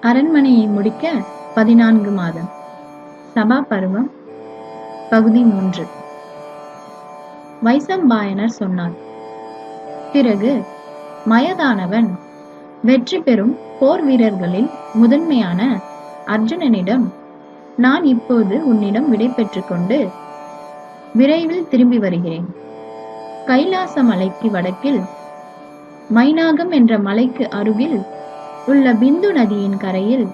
அரண்மனையை முடிக்க பதினான்கு மாதம். சபா பருவம் பகுதி மூன்று. வைசம்பாயனர் சொன்னார் பிறகு மயதானவன் வெற்றி பெறும் போர் வீரர்களில் முதன்மையான அர்ஜுனனிடம் நான் இப்போது உன்னிடம் விடை கொண்டு விரைவில் திரும்பி வருகிறேன். கைலாச மலைக்கு வடக்கில் மைனாகம் என்ற மலைக்கு அருகில் உள்ள பிந்து நதியின் கரையில்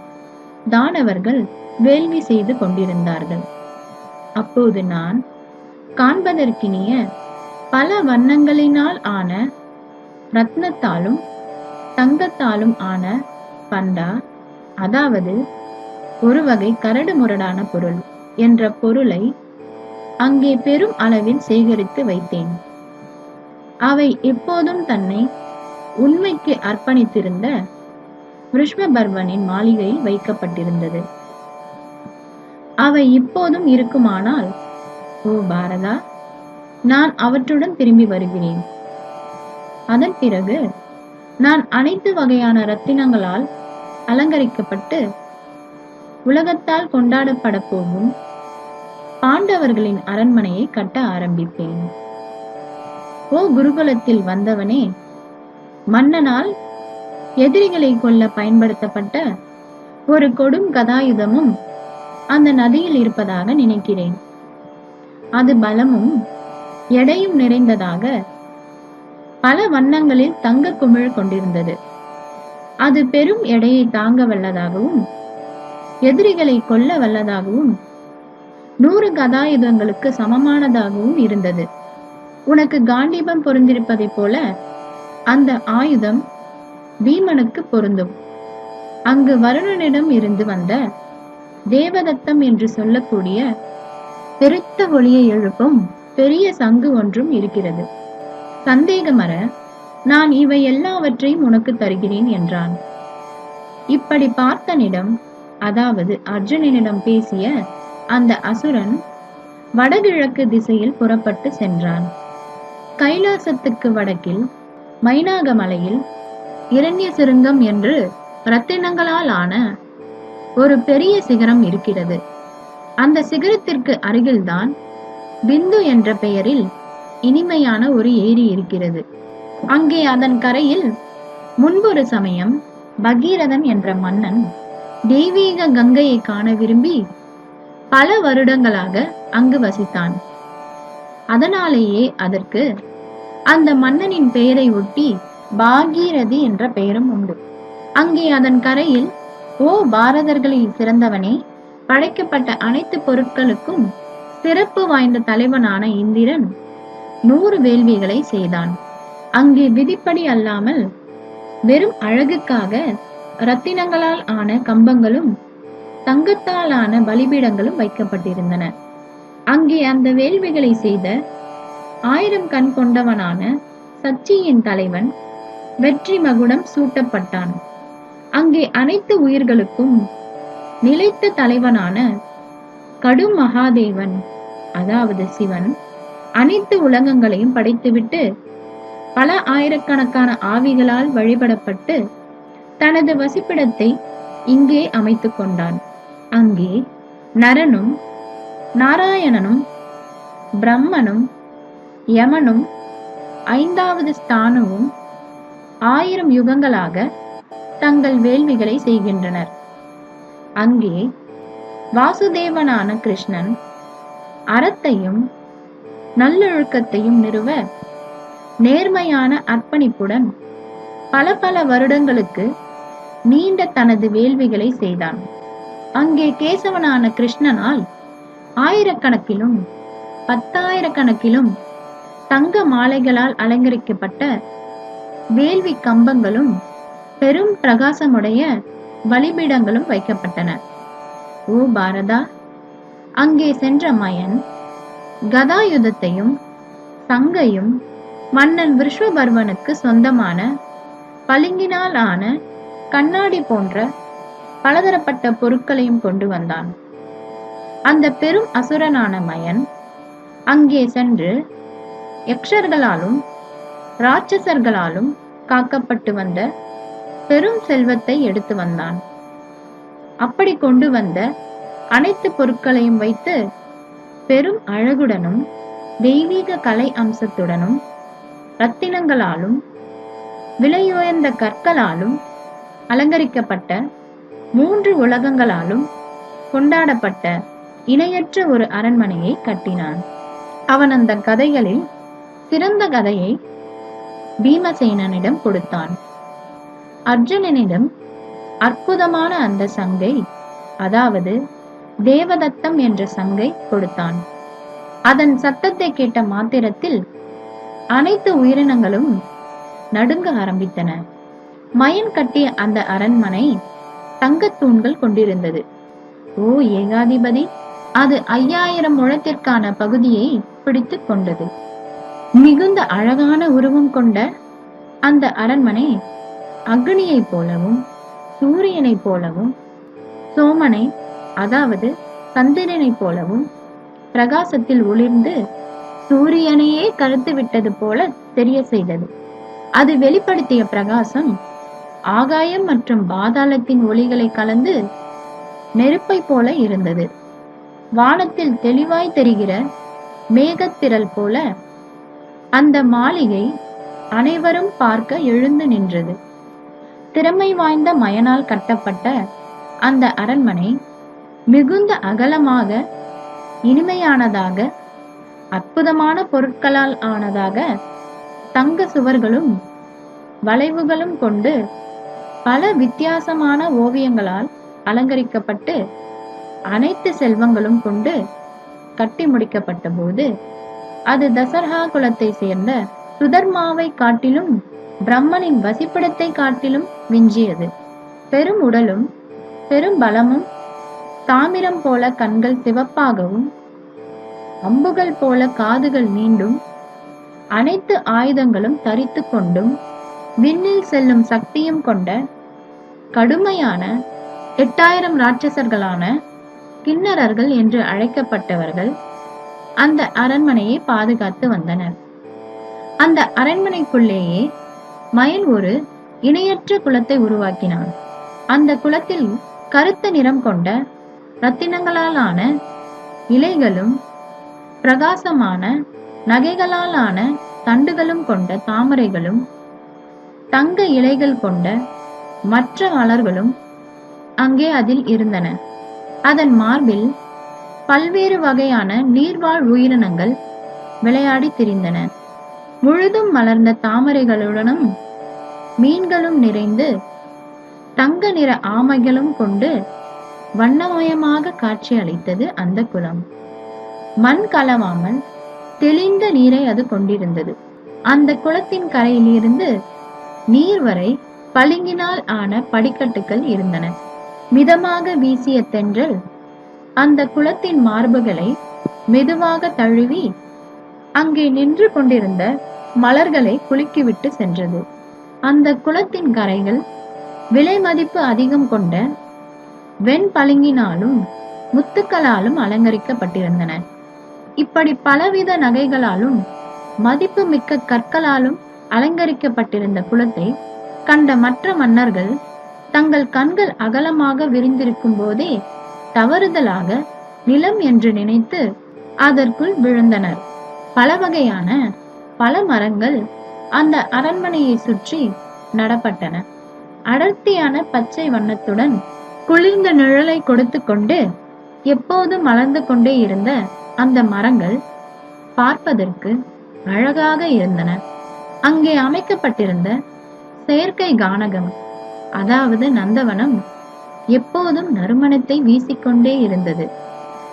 தானவர்கள் வேள்வி செய்து கொண்டிருந்தார்கள். அப்போது நான் காண்பதற்கினிய பல வண்ணங்களினால் ஆன ரத்னத்தாலும் தங்கத்தாலும் ஆன பண்டா அதாவது ஒரு வகை கரடு முரடான பொருள் என்ற பொருளை அங்கே பெரும் அளவில் சேகரித்து வைத்தேன். அவை எப்போதும் தன்னை உண்மைக்கு அர்ப்பணித்திருந்த விருஷ்மபர்வனின் மாளிகையில் வைக்கப்பட்டிருந்தது. அவை இப்போதும் இருக்குமானால் ஓ பாரதா நான் அவற்றுடன் திரும்பி வருகிறேன். அதன் பிறகு நான் அனைத்து வகையான ரத்தினங்களால் அலங்கரிக்கப்பட்டு உலகத்தால் கொண்டாடப்பட போகும் பாண்டவர்களின் அரண்மனையை கட்ட ஆரம்பிப்பேன். ஓ குருகுலத்தில் வந்தவனே மன்னனால் எதிரிகளை கொல்ல பயன்படுத்தப்பட்ட ஒரு கொடும் கதாயுதமும் அந்த நதியில் இருப்பதாக நினைக்கிறேன். அது பலமும் எடையும் நிறைந்ததாக பல வண்ணங்களில் தங்க குமிழ் கொண்டிருந்தது. அது பெரும் எடையை தாங்க வல்லதாகவும் எதிரிகளை கொல்ல வல்லதாகவும் நூறு கதாயுதங்களுக்கு சமமானதாகவும் இருந்தது. உனக்கு காண்டீபம் பொருந்திருப்பதைப் போல அந்த ஆயுதம் பீமனுக்கு பொருந்தும். அங்கு வருணனிடம் இருந்து வந்த தேவதத்தம் என்று சொல்லக்கூடிய பெருத்த ஒளியை எழுப்பும் பெரிய சங்கு ஒன்றும் இருக்கிறது. சந்தேகமற நான் இவை எல்லாவற்றையும் உனக்கு தருகிறேன் என்றான். இப்படி பார்த்தனிடம் அதாவது அர்ஜுனனிடம் பேசிய அந்த அசுரன் வடகிழக்கு திசையில் புறப்பட்டு சென்றான். கைலாசத்துக்கு வடக்கில் மைனாக மலையில் இரண்ய சிருங்கம் என்று ரத்தினங்களால் ஆன ஒரு பெரிய சிகரம் இருக்கிறது. அந்த சிகரத்திற்கு அருகில்தான் பிந்து என்ற பெயரில் இனிமையான ஒரு ஏரி இருக்கிறது. அங்கே அதன் கரையில் முன்பொரு சமயம் பகீரதன் என்ற மன்னன் தெய்வீக கங்கையை காண விரும்பி பல வருடங்களாக அங்கு வசித்தான். அதனாலேயே அதற்கு அந்த மன்னனின் பெயரை ஒட்டி பாகீரதி என்ற பெயரும் உண்டு. அங்கே அதன் கரையில் ஓ பாரதர்களில் சிறந்தவனே படைக்கப்பட்ட அனைத்து பொருட்களுக்கும் சிறப்பு வாய்ந்த தலைவனான இந்திரன் நூறு வேள்விகளை செய்தான். அங்கே விதிப்படி அல்லாமல் வெறும் அழகுக்காக ரத்தினங்களால் ஆன கம்பங்களும் தங்கத்தால் ஆன பலிபீடங்களும் வைக்கப்பட்டிருந்தன. அங்கே அந்த வேள்விகளை செய்த ஆயிரம் கண் கொண்டவனான சச்சியின் தலைவன் வெற்றி மகுடம் சூட்டப்பட்டான். அங்கே அனைத்து உயிர்களுக்கும் நிலைத்த தலைவனான கடும் மகாதேவன் அதாவது சிவன் அனைத்து உலகங்களையும் படைத்துவிட்டு பல ஆயிரக்கணக்கான ஆவிகளால் வழிபடப்பட்டு தனது வசிப்பிடத்தை இங்கே அமைத்து கொண்டான். அங்கே நரனும் நாராயணனும் பிரம்மனும் யமனும் ஐந்தாவது ஸ்தானமும் ஆயிரம் யுகங்களாக தங்கள் வேள்விகளை செய்கின்றனர். அங்கே வாசுதேவனான கிருஷ்ணன் அறத்தையும் நல்லொழுக்கத்தையும் நிறுவ நேர்மையான அர்ப்பணிப்புடன் பல பல வருடங்களுக்கு நீண்ட தனது வேள்விகளை செய்தான். அங்கே கேசவனான கிருஷ்ணனால் ஆயிரக்கணக்கிலும் பத்தாயிரக்கணக்கிலும் தங்க மாலைகளால் அலங்கரிக்கப்பட்ட வேள்வி கம்பங்களும் பெரும் பிரகாசமுடைய பலிபீடங்களும் வைக்கப்பட்டன. ஓ பாரதா அங்கே சென்ற மயன் கதாயுதத்தையும் சங்கையும் மன்னன் விஸ்வபர்வனுக்கு சொந்தமான பளிங்கினால் ஆன கண்ணாடி போன்ற பலதரப்பட்ட பொருட்களையும் கொண்டு வந்தான். அந்த பெரும் அசுரனான மயன் அங்கே சென்று யக்ஷர்களாலும் ராட்சசர்களாலும் காக்கப்பட்டு வந்த பெரும் செல்வத்தை எடுத்து வந்தான். அப்படி கொண்டு வந்த அனைத்து பொருட்களையும் வைத்து பெரும் அழகுடனும் தெய்வீக கலை அம்சத்துடனும் ரத்தினங்களாலும் விலையுயர்ந்த கற்களாலும் அலங்கரிக்கப்பட்ட மூன்று உலகங்களாலும் கொண்டாடப்பட்ட இணையற்ற ஒரு அரண்மனையை கட்டினான். அவன் அந்த கதைகளில் சிறந்த கதையை பீமசேனனிடம் கொடுத்தான். அர்ஜுனனிடம் அற்புதமான அந்த சங்கை அதாவது தேவதத்தம் என்ற சங்கை கொடுத்தான். அதன் சத்தத்தை கேட்ட மாத்திரத்தில் அனைத்து உயிரினங்களும் நடுங்க ஆரம்பித்தன. மயன் கட்டிய அந்த அரண்மனை தங்கத் தூண்கள் கொண்டிருந்தது. ஓ ஏகாதிபதி அது ஐயாயிரம் முழத்திற்கான பகுதியை பிடித்துக் கொண்டது. மிகுந்த அழகான உருவம் கொண்ட அந்த அரண்மனை அக்னியைப் போலவும் சூரியனைப் போலவும் சோமனை அதாவது சந்திரனைப் போலவும் பிரகாசத்தில் ஒளிர்ந்து சூரியனையே கருத்து விட்டது போல தெரிய செய்தது. அது வெளிப்படுத்திய பிரகாசம் ஆகாயம் மற்றும் பாதாளத்தின் ஒளிகளை கலந்து நெருப்பை போல இருந்தது. வானத்தில் தெளிவாய் தெரிகிற மேகத்திரல் போல அந்த மாளிகை அனைவரும் பார்க்க எழுந்து நின்றது. திறமை வாய்ந்த மயனால் கட்டப்பட்ட அந்த அரண்மனை மிகுந்த அகலமாக இனிமையானதாக அற்புதமான பொருட்களால் ஆனதாக தங்க சுவர்களும் வளைவுகளும் கொண்டு பல வித்தியாசமான ஓவியங்களால் அலங்கரிக்கப்பட்டு அனைத்து செல்வங்களும் கொண்டு கட்டி முடிக்கப்பட்ட போது அது தசரஹா குலத்தை சேர்ந்த சுதர்மாவை காட்டிலும் பிரம்மனின் வசிப்பிடத்தை காட்டிலும் விஞ்சியது பெரும் உடலும் பெரும் பலமும் தாமிரம் போல கண்கள் சிவப்பாகவும் அம்புகள் போல காதுகள் நீண்டும் அனைத்து ஆயுதங்களும் தரித்து கொண்டும் விண்ணில் செல்லும் சக்தியும் கொண்ட கடுமையான எட்டாயிரம் ராட்சசர்களான கிண்ணறர்கள் என்று அழைக்கப்பட்டவர்கள் அந்த அரண்மனையை பாதுகாத்து வந்தனர். அந்த அரண்மனைக்குள்ளேயே மயில் ஒரு இணையற்ற குளத்தை உருவாக்கினான். அந்த குளத்தில் கருத்த நிறம் கொண்ட ரத்தினங்களாலான இலைகளும் பிரகாசமான நகைகளாலான தண்டுகளும் கொண்ட தாமரைகளும் தங்க இலைகள் கொண்ட மற்ற மலர்களும் அங்கே அதில் இருந்தன. அதன் மார்பில் பல்வேறு வகையான நீர்வாழ் உயிரினங்கள் விளையாடி திரிந்தன. முழுதும் மலர்ந்த தாமரைகளுடனும் மீன்களும் நிறைந்து தங்க நிற ஆமைகளும் கொண்டு வண்ணமயமாக காட்சி அளித்தது அந்த குளம். மண் கலவாமல் தெளிந்த நீரை அது கொண்டிருந்தது. அந்த குளத்தின் கரையிலிருந்து நீர் வரை பளிங்கினால் ஆன படிக்கட்டுகள் இருந்தன. மிதமாக வீசிய தென்றல் அந்த குளத்தின் மார்புகளை மெதுவாக தழுவி அங்கே நின்று கொண்டிருந்த மலர்களை குலுக்கிவிட்டு சென்றது. அந்த குளத்தின் கரைகள் விலை மதிப்பு அதிகம் கொண்ட வெண்பளிங்கினாலும் முத்துக்களாலும் அலங்கரிக்கப்பட்டிருந்தன. இப்படி பலவித நகைகளாலும் மதிப்பு மிக்க கற்களாலும் அலங்கரிக்கப்பட்டிருந்த குளத்தை கண்ட மற்ற மன்னர்கள் தங்கள் கண்கள் அகலமாக விரிந்திருக்கும் போதே தவறுதலாக நிலம் என்று நினைத்து அதற்குள் விழுந்தனர். பல வகையான பல மரங்கள் அந்த அரண்மனையை சுற்றி நடப்பட்டன. அடர்த்தியான பச்சை வண்ணத்துடன் குளிர்ந்த நிழலை கொடுத்து கொண்டு எப்போதும் மலர்ந்து கொண்டே இருந்த அந்த மரங்கள் பார்ப்பதற்கு அழகாக இருந்தன. அங்கே அமைக்கப்பட்டிருந்த செயற்கை கானகம் அதாவது நந்தவனம் எப்போதும் நறுமணத்தை வீசிக்கொண்டே இருந்தது.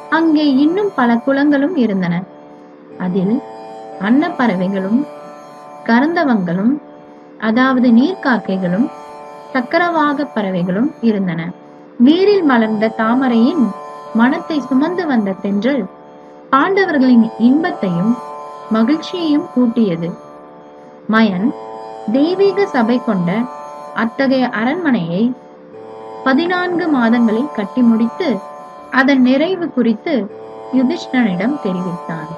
அங்கே இன்னும் பல குளங்களும் இருந்தன. அதில் அன்னப்பறவைகளும் கரந்தவங்களும் அதாவது நீர்க்காக்கைகளும் சக்கரவாக பறவைகளும் இருந்தன. நீரில் மலர்ந்த தாமரையின் மனத்தை சுமந்து வந்த தென்றல் பாண்டவர்களின் இன்பத்தையும் மகிழ்ச்சியையும் கூட்டியது. மயன் தெய்வீக சபை கொண்ட அத்தகைய அரண்மனையை பதினான்கு மாதங்களில் கட்டி முடித்து அதன் நிறைவு குறித்து யுதிஷ்டனிடம் தெரிவித்தான்